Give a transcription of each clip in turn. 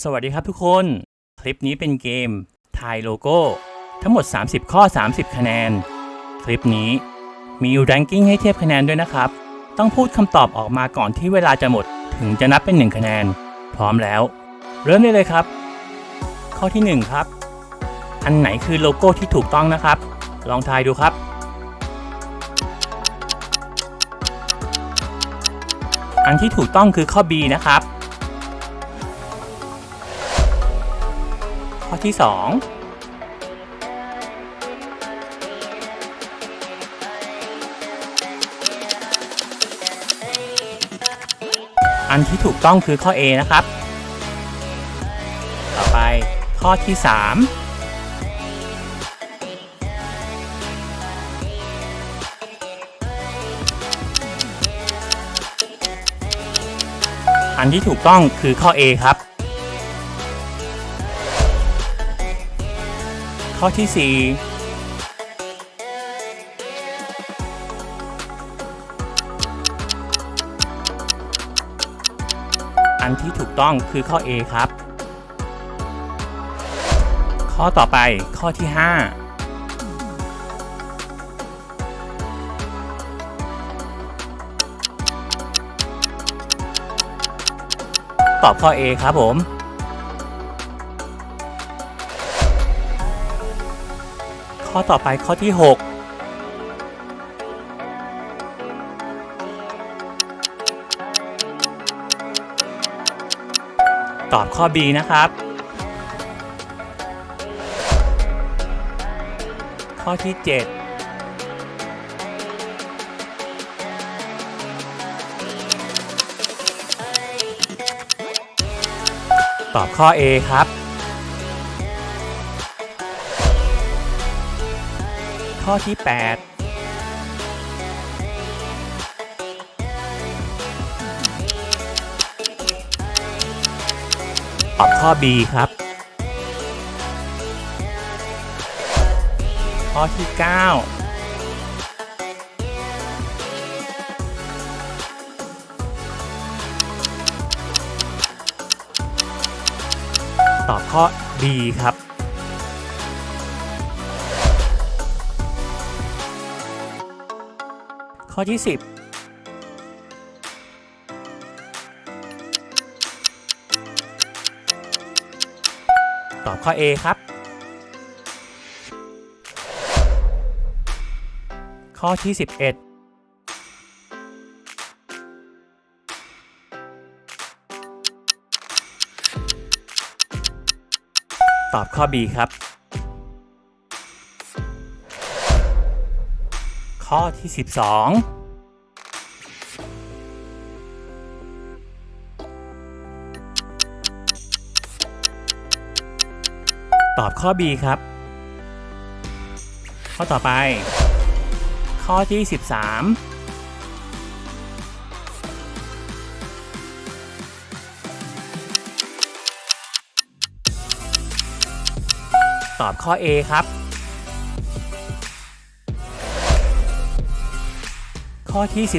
สวัสดีครับทุกคน คลิปนี้เป็นเกมทายโลโก้ ทั้งหมด 30 ข้อ 30 คะแนน คลิปนี้มี ranking ให้เทียบคะแนนด้วยนะครับ ต้องพูดคำตอบออกมาก่อนที่เวลาจะหมด ถึงจะนับเป็น 1 คะแนน พร้อมแล้ว เริ่มได้เลยครับ ข้อที่ 1 ครับ อันไหนคือโลโก้ที่ถูกต้องนะครับ ลองทายดูครับอันที่ถูกต้องคือข้อ B นะครับ ข้อที่ 2อันที่ถูกต้องคือข้อ A นะครับ ต่อไปข้อที่ 3 อันที่ถูกต้องคือข้อ A ครับ ข้อที่ 4อันที่ถูกต้องคือข้อ A ครับ ข้อต่อไปข้อที่ 5 ตอบข้อ A ครับผม ข้อต่อไปข้อที่ 6ตอบข้อ B นะครับ ข้อที่ 7 ตอบข้อ A ครับ ข้อที่ 8 ตอบข้อ B ครับ ข้อที่ 9ตอบข้อ B ครับ ข้อที่ 10ตอบข้อ A ครับ ข้อที่ 11 ตอบข้อ B ครับ ข้อที่ 12ตอบข้อ B ครับ ข้อต่อไป ข้อที่ 13 ตอบข้อ A ครับ ข้อที่ 14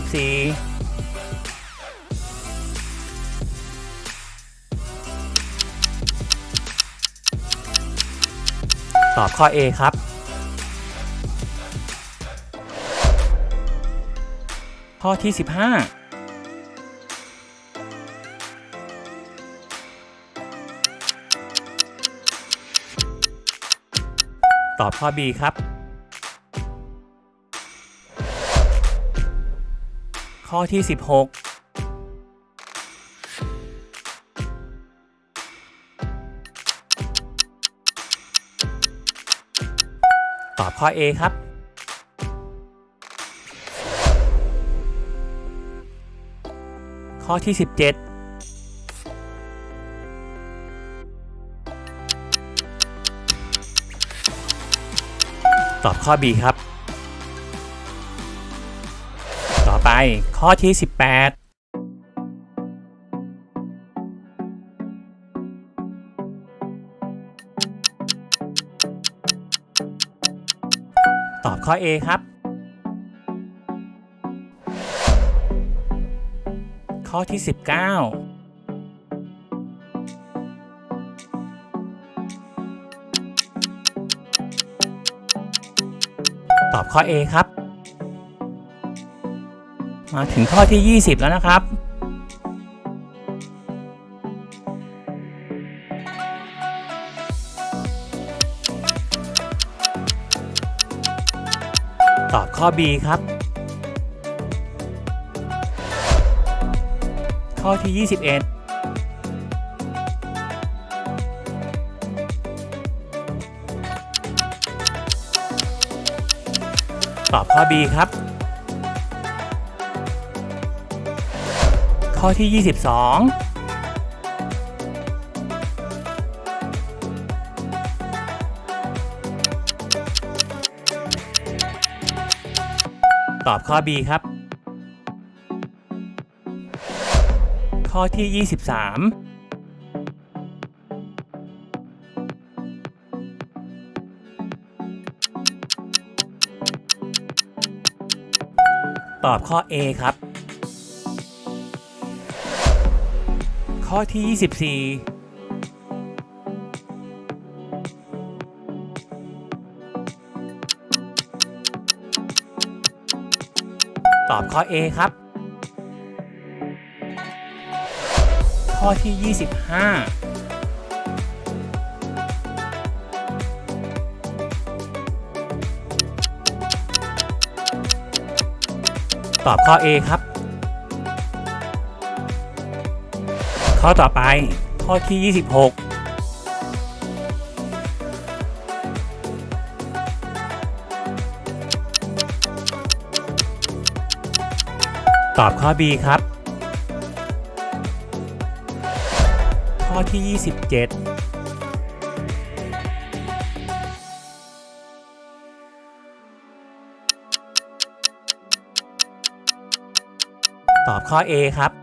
ตอบข้อ A ครับ ข้อที่ 15ตอบข้อ B ครับ ข้อที่ 16ตอบข้อ A ครับ ข้อที่ 17 ตอบข้อ B ครับ ข้อที่ 18ตอบข้อ A ครับ ข้อที่ 19 ตอบข้อ A ครับ มาถึงข้อที่ 20 แล้วนะครับ ตอบข้อ B ครับ ข้อที่ 21ตอบข้อ B ครับ ข้อที่ 22ตอบข้อ B ครับ ข้อที่ 23 ตอบข้อ A ครับ ข้อที่ 24ตอบข้อ A ครับ ข้อที่ 25 ตอบข้อ A ครับ ข้อต่อไป ข้อที่ 26ตอบข้อ B ครับ ข้อที่ 27 ตอบข้อ A ครับ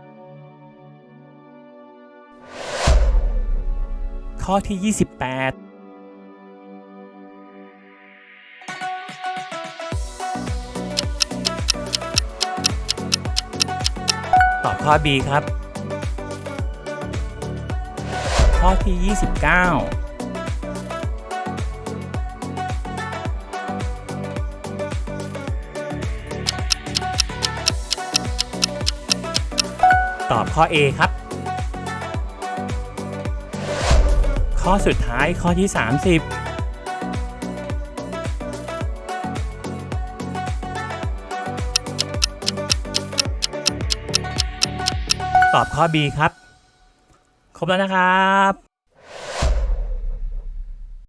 ข้อที่ 28ตอบข้อ B ครับ ข้อที่ 29 ตอบข้อ A ครับ ข้อสุดท้ายข้อที่ 30ตอบข้อ B ครับ ครบแล้วนะครับ